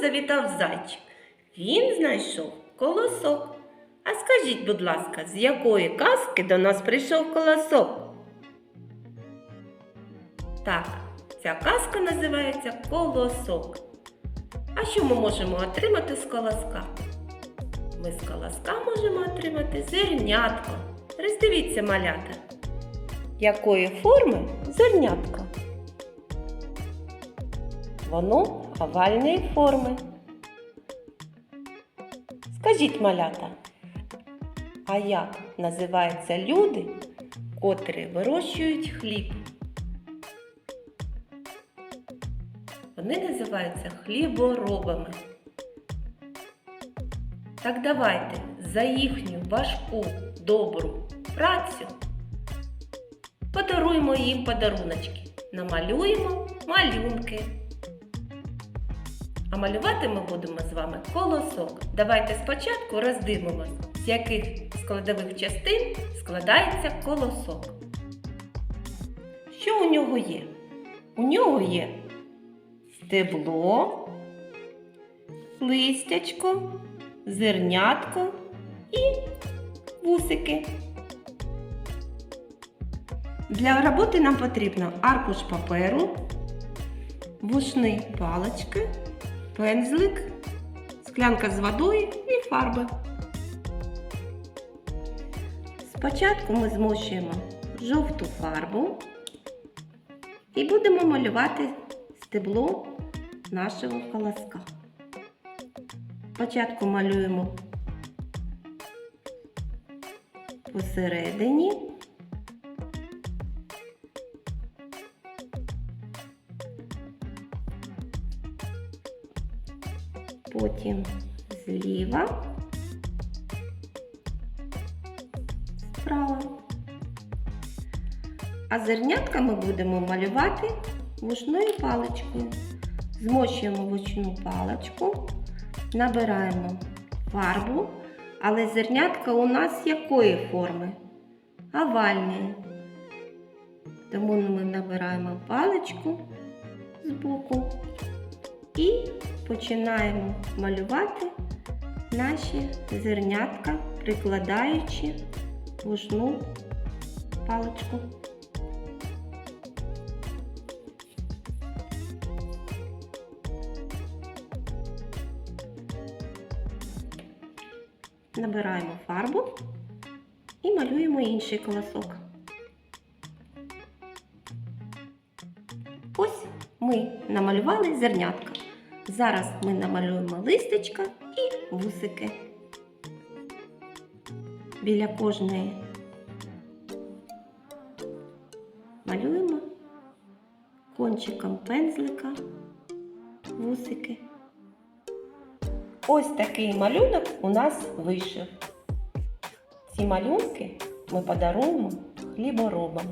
завітав зайчик. Він знайшов колосок. А скажіть, будь ласка, з якої казки до нас прийшов колосок? Так, ця казка називається Колосок. А що ми можемо отримати з колоска? Ми з колоска можемо отримати зернятко. Роздивіться малята. Якої форми зернятко? Воно овальної форми. Скажіть, малята, а як називаються люди, котрі вирощують хліб? Вони називаються хліборобами. Так давайте за їхню важку, добру працю подаруємо їм подаруночки, намалюємо малюнки. А малювати ми будемо з вами колосок. Давайте спочатку роздивимося, з яких складових частин складається колосок. Що у нього є? У нього є стебло, листячко, зернятко і вусики. Для роботи нам потрібно аркуш паперу, вушні палички, пензлик, склянка з водою і фарби. Спочатку ми змочуємо жовту фарбу і будемо малювати стебло нашого колоска. Спочатку малюємо посередині. Потім зліва, справа. А зернятка ми будемо малювати вушною паличкою. Змочуємо вушну паличку, набираємо фарбу, але зернятка у нас якої форми? Овальної. Тому ми набираємо паличку з боку і починаємо малювати наші зернятка, прикладаючи вушну паличку. Набираємо фарбу і малюємо інший колосок. Ось ми намалювали зернятка. Зараз ми намалюємо листечка і вусики. Біля кожної малюємо кончиком пензлика вусики. Ось такий малюнок у нас вийшов. Ці малюнки ми подаруємо хліборобам.